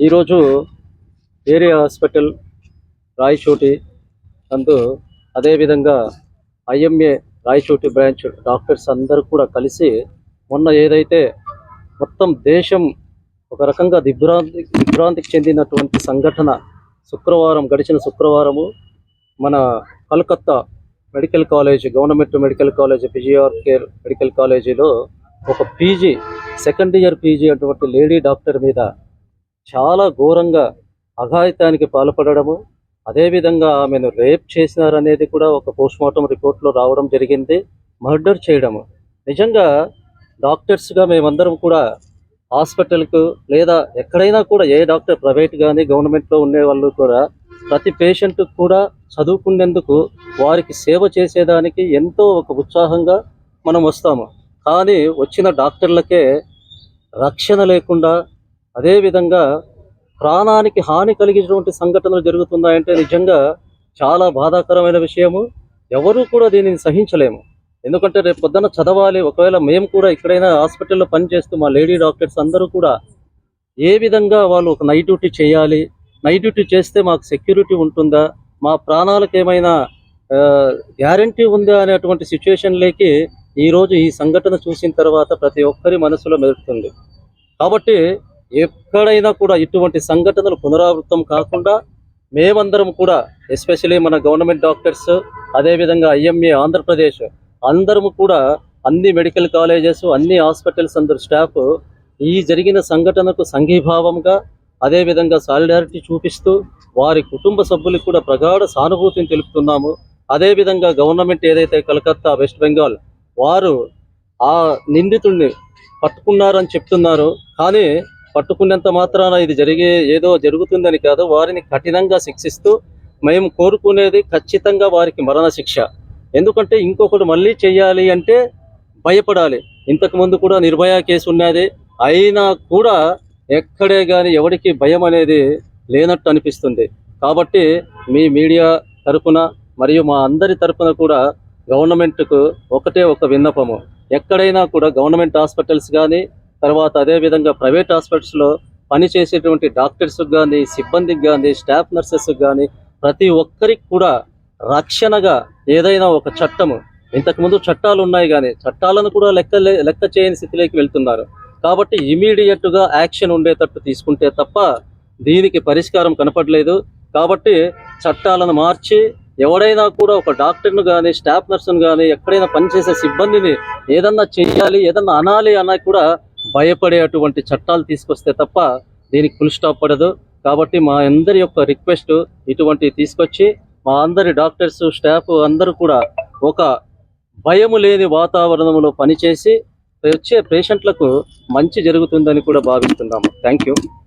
ఈరోజు area hospital Rayachoti అందు అదేవిధంగా ఐఎంఏ రాయచోటి బ్రాంచ్ డాక్టర్స్ అందరూ కూడా కలిసి మొన్న ఏదైతే మొత్తం దేశం ఒక రకంగా దిగ్భ్రాంతి దిగ్భ్రాంతికి చెందినటువంటి సంఘటన శుక్రవారం గడిచిన శుక్రవారము మన Calcutta medical college government medical college PGR కేర్ మెడికల్ కాలేజీలో ఒక పీజీ సెకండ్ ఇయర్ పీజీ అటువంటి లేడీ డాక్టర్ మీద చాలా ఘోరంగా అఘాయితానికి పాల్పడము అదేవిధంగా ఆమెను రేప్ చేసినారనేది కూడా ఒక పోస్ట్మార్టం రిపోర్ట్లో రావడం జరిగింది మర్డర్ చేయడము. నిజంగా డాక్టర్స్గా మేమందరం కూడా హాస్పిటల్కు లేదా ఎక్కడైనా కూడా ఏ డాక్టర్ ప్రైవేట్ కానీ గవర్నమెంట్లో ఉండే వాళ్ళు కూడా ప్రతి పేషెంట్ కూడా చదువుకునేందుకు వారికి సేవ చేసేదానికి ఎంతో ఒక ఉత్సాహంగా మనం వస్తాము. కానీ వచ్చిన డాక్టర్లకే రక్షణ లేకుండా అదేవిధంగా ప్రాణానికి హాని కలిగించినటువంటి సంఘటనలు జరుగుతున్నాయంటే నిజంగా చాలా బాధాకరమైన విషయము. ఎవరూ కూడా దీనిని సహించలేము. ఎందుకంటే రేపు పొద్దున చదవాలి. ఒకవేళ మేము కూడా ఎక్కడైనా హాస్పిటల్లో పనిచేస్తూ మా లేడీ డాక్టర్స్ అందరూ కూడా ఏ విధంగా వాళ్ళు ఒక నైట్ డ్యూటీ చేయాలి? నైట్ డ్యూటీ చేస్తే మాకు సెక్యూరిటీ ఉంటుందా? మా ప్రాణాలకు ఏమైనా గ్యారంటీ ఉందా అనేటువంటి సిచ్యువేషన్లోకి ఈరోజు ఈ సంఘటన చూసిన తర్వాత ప్రతి ఒక్కరి మనసులో మెరుగుతుంది కాబట్టి ఎక్కడైనా కూడా ఇటువంటి సంఘటనలు పునరావృతం కాకుండా మేమందరం కూడా ఎస్పెషలీ మన గవర్నమెంట్ డాక్టర్స్ అదేవిధంగా ఐఎంఏ ఆంధ్రప్రదేశ్ అందరము కూడా అన్ని మెడికల్ కాలేజెస్ అన్ని హాస్పిటల్స్ అందరు స్టాఫ్ ఈ జరిగిన సంఘటనకు సంఘీభావంగా అదేవిధంగా సాలిడారిటీ చూపిస్తూ వారి కుటుంబ సభ్యులకు కూడా ప్రగాఢ సానుభూతిని తెలుపుతున్నాము. అదేవిధంగా గవర్నమెంట్ ఏదైతే కలకత్తా వెస్ట్ బెంగాల్ వారు ఆ నిందితుడిని పట్టుకున్నారని చెప్తున్నారు. కానీ పట్టుకున్నంత మాత్రాన ఇది జరిగే ఏదో జరుగుతుందని కాదు వారిని కఠినంగా శిక్షిస్తూ మేము కోరుకునేది ఖచ్చితంగా వారికి మరణ శిక్ష ఎందుకంటే ఇంకొకటి మళ్ళీ చేయాలి అంటే భయపడాలి. ఇంతకు ముందు కూడా నిర్భయ కేసు ఉన్నది. అయినా కూడా ఎక్కడే కానీ ఎవరికి భయం అనేది లేనట్టు అనిపిస్తుంది. కాబట్టి మీ మీడియా తరపున మరియు మా అందరి తరపున కూడా గవర్నమెంట్కు ఒకటే ఒక విన్నపము. ఎక్కడైనా కూడా గవర్నమెంట్ హాస్పిటల్స్ కానీ తర్వాత అదేవిధంగా ప్రైవేట్ హాస్పిటల్స్లో పనిచేసేటువంటి డాక్టర్స్ కానీ సిబ్బందికి కానీ స్టాఫ్ నర్సెస్ కానీ ప్రతి ఒక్కరికి కూడా రక్షణగా ఏదైనా ఒక చట్టము. ఇంతకుముందు చట్టాలు ఉన్నాయి కానీ చట్టాలను కూడా లెక్క లెక్క చేయని స్థితిలోకి వెళ్తున్నారు. కాబట్టి ఇమీడియట్గా యాక్షన్ ఉండేటట్టు తీసుకుంటే తప్ప దీనికి పరిష్కారం కనపడలేదు. కాబట్టి చట్టాలను మార్చి ఎవడైనా కూడా ఒక డాక్టర్ను కానీ స్టాఫ్ నర్సును కానీ ఎక్కడైనా పనిచేసే సిబ్బందిని ఏదన్నా చెయ్యాలి ఏదన్నా అనాలి అన్నా కూడా భయపడే అటువంటి చట్టాలు తీసుకొస్తే తప్ప దీనికి ఫుల్ స్టాప్ పడదు. కాబట్టి మా అందరి యొక్క రిక్వెస్ట్ ఇటువంటి తీసుకొచ్చి మా అందరి డాక్టర్స్ స్టాఫ్ అందరూ కూడా ఒక భయము లేని వాతావరణంలో పనిచేసి వచ్చే పేషెంట్లకు మంచి జరుగుతుందని కూడా భావిస్తున్నాము. Thank you